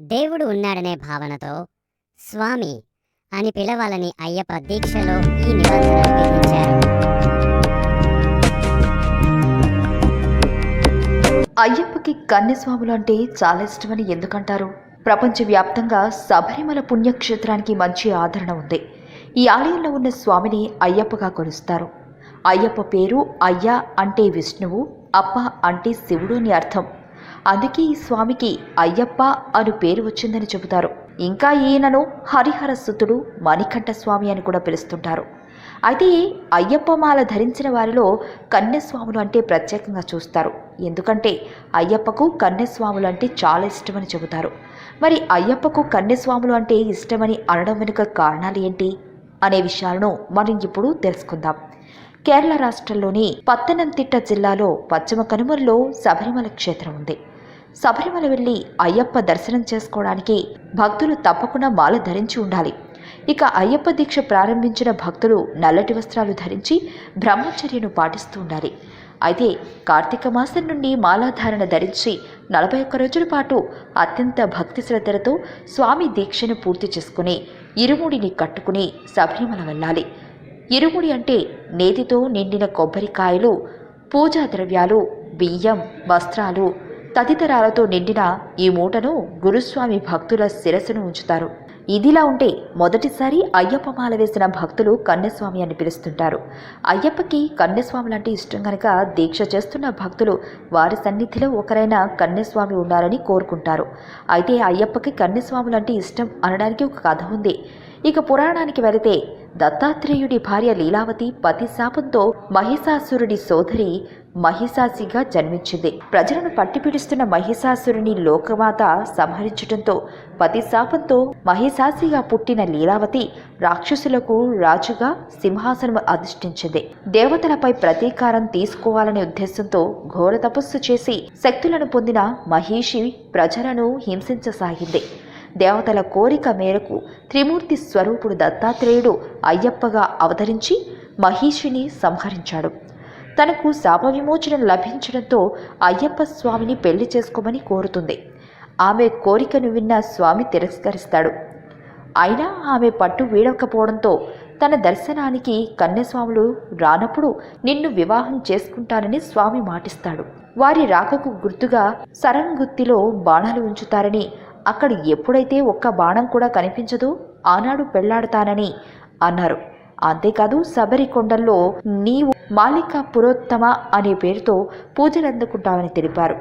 దేవుడు ఉన్నాడనే భావనతో స్వామి అని పిలవాలని అయ్యప్ప దీక్షలో ఈ నిబంధన విధించారు. అయ్యప్పకి కన్యస్వాములు అంటే చాలా ఇష్టమని ఎందుకంటారు? ప్రపంచవ్యాప్తంగా శబరిమల పుణ్యక్షేత్రానికి మంచి ఆదరణ ఉంది. ఈ ఆలయంలో ఉన్న స్వామిని అయ్యప్పగా కొలుస్తారు. అయ్యప్ప పేరు అయ్య అంటే విష్ణువు అప్ప అంటే శివుడు అని అర్థం. అందుకే ఈ స్వామికి అయ్యప్ప అను పేరు వచ్చిందని చెబుతారు. ఇంకా ఈయనను హరిహర సుతుడు మణికంఠ స్వామి అని కూడా పిలుస్తుంటారు. అయితే అయ్యప్ప మాల ధరించిన వారిలో కన్యస్వాములు అంటే ప్రత్యేకంగా చూస్తారు. ఎందుకంటే అయ్యప్పకు కన్యస్వాములు అంటే చాలా ఇష్టమని చెబుతారు. మరి అయ్యప్పకు కన్యస్వాములు అంటే ఇష్టమని అనడం వెనుక కారణాలు ఏంటి? అనే విషయాలను మనం ఇప్పుడు తెలుసుకుందాం. కేరళ రాష్ట్రంలోని పత్తనంతిట్ట జిల్లాలో పశ్చిమ కనుమల్లో శబరిమల క్షేత్రం ఉంది. శబరిమల వెళ్ళి అయ్యప్ప దర్శనం చేసుకోవడానికి భక్తులు తప్పకుండా మాల ధరించి ఉండాలి. ఇక అయ్యప్ప దీక్ష ప్రారంభించిన భక్తులు నల్లటి వస్త్రాలు ధరించి బ్రహ్మచర్యను పాటిస్తూ ఉండాలి. అయితే కార్తీక మాసం నుండి మాలాధారణ ధరించి నలభై ఒక్క రోజుల పాటు అత్యంత భక్తి శ్రద్ధలతో స్వామి దీక్షను పూర్తి చేసుకుని ఇరుముడిని కట్టుకుని శబరిమల వెళ్ళాలి. ఇరుముడి అంటే నేతితో నిండిన కొబ్బరికాయలు పూజా ద్రవ్యాలు బియ్యం వస్త్రాలు తదితరాలతో నిండిన ఈ మూటను గురుస్వామి భక్తుల శిరస్సును ఉంచుతారు. ఇదిలా ఉంటే మొదటిసారి అయ్యప్ప మాల వేసిన భక్తులు కన్యస్వామి అని పిలుస్తుంటారు. అయ్యప్పకి కన్యస్వాములంటే ఇష్టం కనుక దీక్ష చేస్తున్న భక్తులు వారి సన్నిధిలో ఒకరైన కన్యస్వామి ఉండాలని కోరుకుంటారు. అయితే అయ్యప్పకి కన్యస్వాములంటే ఇష్టం అనడానికి ఒక కథ ఉంది. ఇక పురాణానికి వెళితే దత్తాత్రేయుడి భార్య లీలావతి పతి శాపంతో మహిషాసురుడి సోదరి మహిషాసిగా జన్మించింది. ప్రజలను పట్టిపిడుస్తున్న మహిషాసురుని లోకమాత సంహరించడంతో పతి శాపంతో మహిషాసిగా పుట్టిన లీలావతి రాక్షసులకు రాజుగా సింహాసనం అధిష్ఠించింది. దేవతలపై ప్రతీకారం తీసుకోవాలనే ఉద్దేశంతో ఘోర తపస్సు చేసి శక్తులను పొందిన మహిషి ప్రజలను హింసించసాగింది. దేవతల కోరిక మేరకు త్రిమూర్తి స్వరూపుడు దత్తాత్రేయుడు అయ్యప్పగా అవతరించి మహిషిని సంహరించాడు. తనకు శాప విమోచనం లభించడంతో అయ్యప్ప స్వామిని పెళ్ళి చేసుకోమని కోరుతుంది. ఆమె కోరికను విన్న స్వామి తిరస్కరిస్తాడు. అయినా ఆమె పట్టు వీడకపోవడంతో తన దర్శనానికి కన్యస్వాములు రానప్పుడు నిన్ను వివాహం చేసుకుంటానని స్వామి మాటిస్తాడు. వారి రాకకు గుర్తుగా సరంగుత్తిలో బాణాలు ఉంచుతారని అక్కడ ఎప్పుడైతే ఒక్క బాణం కూడా కనిపించదు ఆనాడు పెళ్ళాడతానని అన్నారు. అంతేకాదు శబరికొండల్లో నీవు మాలికా పురోత్తమ అనే పేరుతో పూజలు అందుకుంటావని తెలిపారు.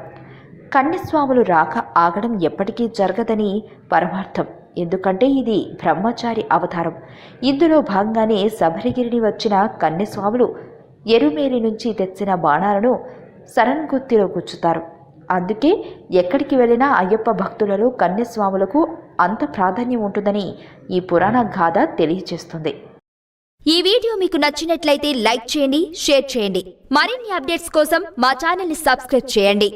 కన్యస్వాములు రాక ఆగడం ఎప్పటికీ జరగదని పరమార్థం. ఎందుకంటే ఇది బ్రహ్మచారి అవతారం. ఇందులో భాగంగానే శబరిగిరిని వచ్చిన కన్యస్వాములు ఎరుమేలి నుంచి తెచ్చిన బాణాలను సరన్గుత్తిలో గుచ్చుతారు. అందుకే ఎక్కడికి వెళ్ళినా అయ్యప్ప భక్తులలో కన్యస్వాములకు అంత ప్రాధాన్యం ఉంటుందని ఈ పురాణ గాథ తెలియజేస్తుంది ఈ వీడియో మీకు నచ్చినట్లయితే లైక్ చేయండి షేర్ చేయండి. మరిన్ని అప్డేట్స్ కోసం మా ఛానల్ని సబ్స్క్రైబ్ చేయండి.